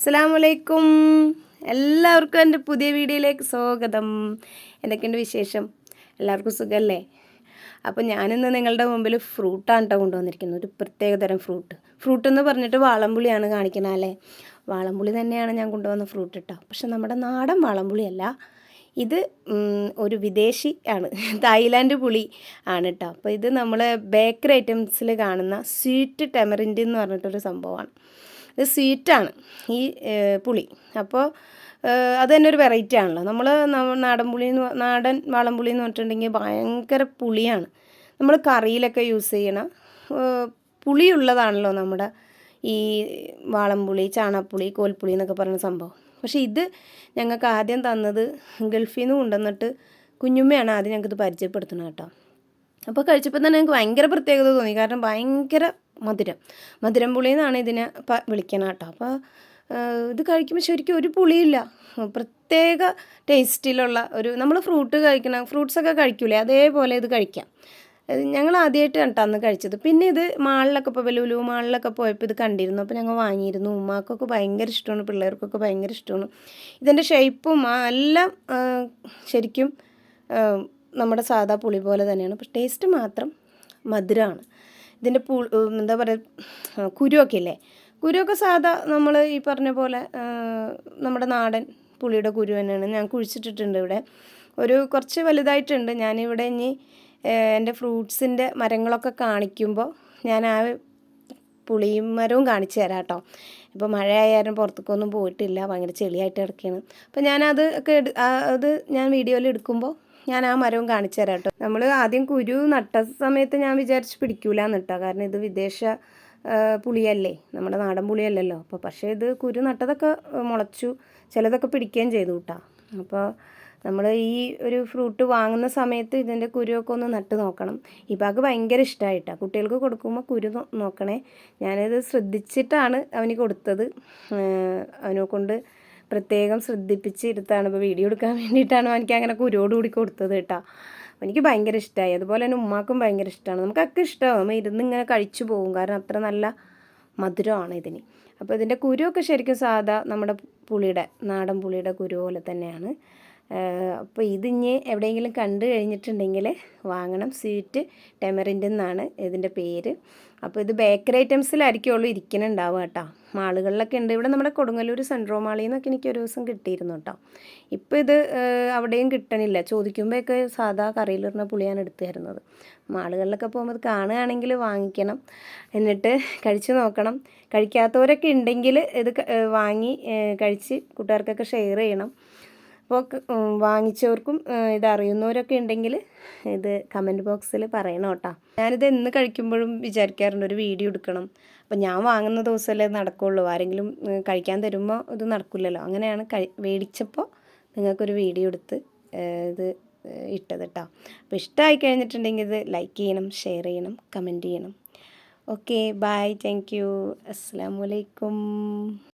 അസ്സാമലൈക്കും എല്ലാവർക്കും എന്റെ പുതിയ വീഡിയോയിലേക്ക് സ്വാഗതം. എന്തൊക്കെയുണ്ട് വിശേഷം? എല്ലാവർക്കും സുഖമല്ലേ അപ്പോൾ ഞാനിന്ന് നിങ്ങളുടെ മുമ്പിൽ ഫ്രൂട്ടാണ് കേട്ടോ കൊണ്ടുവന്നിരിക്കുന്നത്. ഒരു പ്രത്യേകതരം ഫ്രൂട്ട്. ഫ്രൂട്ട് എന്ന് പറഞ്ഞിട്ട് വാളംപുളിയാണ് കാണിക്കുന്നത് അല്ലേ? വാളംപുളി തന്നെയാണ് ഞാൻ കൊണ്ടുവന്ന ഫ്രൂട്ട് കേട്ടോ. പക്ഷെ നമ്മുടെ നാടൻ വാളംപുളിയല്ല. ഇത് ഒരു വിദേശി ആണ്. തായ്ലാൻഡ് പുളി ആണ് കേട്ടോ. അപ്പോൾ ഇത് നമ്മൾ ബേക്കറി ഐറ്റംസിൽ കാണുന്ന സ്വീറ്റ് ടെമറിന്റെ എന്ന് പറഞ്ഞിട്ടൊരു സംഭവമാണ്. ഇത് സ്വീറ്റാണ് ഈ പുളി. അപ്പോൾ അത് തന്നെ ഒരു വെറൈറ്റി ആണല്ലോ. നമ്മൾ നാടൻ പുളി എന്ന് നാടൻ വാളംപുളി എന്ന് പറഞ്ഞിട്ടുണ്ടെങ്കിൽ ഭയങ്കര പുളിയാണ്. നമ്മൾ കറിയിലൊക്കെ യൂസ് ചെയ്യണ പുളിയുള്ളതാണല്ലോ നമ്മുടെ ഈ വാളംപുളി ചാണാപ്പുളി കോൽപ്പുളി എന്നൊക്കെ പറയുന്ന സംഭവം. പക്ഷേ ഇത് ഞങ്ങൾക്ക് ആദ്യം തന്നത് ഗൾഫിൽ നിന്ന് കൊണ്ടുവന്നിട്ട് കുഞ്ഞുമ്മയാണ് ആദ്യം ഞങ്ങൾക്കിത് പരിചയപ്പെടുത്തുന്നത് കേട്ടോ. അപ്പോൾ കഴിച്ചപ്പോൾ തന്നെ ഞങ്ങൾക്ക് ഭയങ്കര പ്രത്യേകത തോന്നി. കാരണം ഭയങ്കര മധുരം. മധുരം പുളി എന്നാണ് ഇതിനെ വിളിക്കണം കേട്ടോ. അപ്പോൾ ഇത് കഴിക്കുമ്പോൾ ശരിക്കും ഒരു പുളിയില്ല. പ്രത്യേക ടേസ്റ്റിലുള്ള ഒരു നമ്മൾ ഫ്രൂട്ട് കഴിക്കണം ഫ്രൂട്ട്സൊക്കെ കഴിക്കൂലേ അതേപോലെ ഇത് കഴിക്കാം. ഞങ്ങൾ ആദ്യമായിട്ട് കണ്ടാന്ന് കഴിച്ചത്. പിന്നെ ഇത് മാളിലൊക്കെ ഇപ്പോൾ ലുലു മാളിലൊക്കെ പോയപ്പോൾ ഇത് കണ്ടിരുന്നു. അപ്പോൾ ഞങ്ങൾ വാങ്ങിയിരുന്നു. ഉമ്മാക്കൊക്കെ ഭയങ്കര ഇഷ്ടമാണ് പിള്ളേർക്കൊക്കെ ഭയങ്കര ഇഷ്ടമാണ് ഇതിന്റെ ഷേപ്പും എല്ലാം ശരിക്കും നമ്മുടെ സാധാ പുളി പോലെ തന്നെയാണ്. പക്ഷെ ടേസ്റ്റ് മാത്രം മധുരമാണ് ഇതിന്റെ പു എന്താ പറയുക കുരുവൊക്കെ ഇല്ലേ? കുരുവൊക്കെ സാധാ നമ്മൾ ഈ പറഞ്ഞ പോലെ നമ്മുടെ നാടൻ പുളിയുടെ കുരു തന്നെയാണ്. ഞാൻ കുഴിച്ചിട്ടിട്ടുണ്ട് ഇവിടെ. ഒരു കുറച്ച് വലുതായിട്ടുണ്ട്. ഞാനിവിടെ ഇനി എന്റെ ഫ്രൂട്ട്സിന്റെ മരങ്ങളൊക്കെ കാണിക്കുമ്പോൾ ഞാൻ ആ പുളിയും മരവും കാണിച്ചു തരാം കേട്ടോ. ഇപ്പോൾ മഴയായാലും പുറത്തേക്കൊന്നും പോയിട്ടില്ല. ഭയങ്കര ചെളിയായിട്ട് കിടക്കുകയാണ്. അപ്പോൾ ഞാനത് ഒക്കെ അത് ഞാൻ വീഡിയോയിൽ എടുക്കുമ്പോൾ ഞാൻ ആ മരവും കാണിച്ചു തരാം കേട്ടോ. നമ്മൾ ആദ്യം കുരു നട്ട സമയത്ത് ഞാൻ വിചാരിച്ച് പിടിക്കൂല എന്നിട്ടാ കാരണം ഇത് വിദേശ പുളിയല്ലേ. നമ്മുടെ നാടൻ പുളിയല്ലല്ലോ. അപ്പോൾ പക്ഷേ ഇത് കുരു നട്ടതൊക്കെ മുളച്ചു. ചിലതൊക്കെ പിടിക്കുകയും ചെയ്തു കേട്ടോ. അപ്പോൾ നമ്മൾ ഈ ഒരു ഫ്രൂട്ട് വാങ്ങുന്ന സമയത്ത് ഇതിന്റെ കുരുവൊക്കെ ഒന്ന് നട്ട് നോക്കണം. ഈ ഇപ്പാക്ക് ഭയങ്കര ഇഷ്ടമായിട്ടാണ് കുട്ടികൾക്ക് കൊടുക്കുമ്പോൾ കുരു നോക്കണേ. ഞാനിത് ശ്രദ്ധിച്ചിട്ടാണ് അവന് കൊടുത്തത്. അവനെ കൊണ്ട് പ്രത്യേകം ശ്രദ്ധിപ്പിച്ച് ഇരുത്താണ്. ഇപ്പോൾ വീഡിയോ എടുക്കാൻ വേണ്ടിയിട്ടാണ് എനിക്ക് അങ്ങനെ കുരുവോടുകൂടി കൊടുത്തത് കേട്ടോ. എനിക്ക് ഭയങ്കര ഇഷ്ടമായി അതുപോലെ തന്നെ ഉമ്മാക്കും ഭയങ്കര ഇഷ്ടമാണ് നമുക്കൊക്കെ നമ്മൾ ഇരുന്ന് ഇങ്ങനെ കഴിച്ചു പോകും. കാരണം അത്ര നല്ല മധുരമാണ് ഇതിന്. അപ്പോൾ ഇതിന്റെ കുരുവൊക്കെ ശരിക്കും സാധാ നമ്മുടെ പുളിയുടെ നാടൻ പുളിയുടെ കുരു പോലെ തന്നെയാണ്. അപ്പോൾ ഇത് ഇതിഞ്ഞ് എവിടെയെങ്കിലും കണ്ടു കഴിഞ്ഞിട്ടുണ്ടെങ്കിൽ വാങ്ങണം. സ്വീറ്റ് ടെമറിന്റെ എന്നാണ് ഇതിന്റെ പേര്. അപ്പോൾ ഇത് ബേക്കറി ഐറ്റംസിലായിരിക്കുള്ളൂ ഇരിക്കുന്നുണ്ടാവുക കേട്ടോ. മാളുകളിലൊക്കെ ഉണ്ട്. ഇവിടെ നമ്മുടെ കൊടുങ്ങല്ലൂർ സെൻട്രോ മാളിൽ നിന്നൊക്കെ എനിക്ക് ഒരു ദിവസം കിട്ടിയിരുന്നു കേട്ടോ. ഇപ്പോൾ ഇത് അവിടെയും കിട്ടണില്ല. ചോദിക്കുമ്പോഴൊക്കെ സാധാ കറിയിലിരുന്ന പുളിയാണ് എടുത്തു തരുന്നത് മാളുകളിലൊക്കെ പോകുമ്പോൾ ഇത് കാണുകയാണെങ്കിൽ വാങ്ങിക്കണം. എന്നിട്ട് കഴിച്ചു നോക്കണം. കഴിക്കാത്തവരൊക്കെ ഉണ്ടെങ്കിൽ ഇത് വാങ്ങി കഴിച്ച് കൂട്ടുകാർക്കൊക്കെ ഷെയർ ചെയ്യണം. അപ്പോൾ വാങ്ങിച്ചവർക്കും ഇത് അറിയുന്നവരൊക്കെ ഉണ്ടെങ്കിൽ ഇത് കമന്റ് ബോക്സിൽ പറയണം കേട്ടോ. ഞാനിത് എന്ന് കഴിക്കുമ്പോഴും വിചാരിക്കാറുണ്ട് ഒരു വീഡിയോ എടുക്കണം. അപ്പോൾ ഞാൻ വാങ്ങുന്ന ദിവസമല്ലേ ഇത് നടക്കുള്ളൂ. ആരെങ്കിലും കഴിക്കാൻ തരുമ്പോൾ ഇത് നടക്കില്ലല്ലോ. അങ്ങനെയാണ് കഴി മേടിച്ചപ്പോൾ നിങ്ങൾക്കൊരു വീഡിയോ എടുത്ത് ഇത് ഇട്ടത് കേട്ടോ. അപ്പോൾ ഇഷ്ടമായി കഴിഞ്ഞിട്ടുണ്ടെങ്കിൽ ഇത് ലൈക്ക് ചെയ്യണം ഷെയർ ചെയ്യണം കമന്റ് ചെയ്യണം. Okay bye thank you. അസ്സാം വലൈക്കും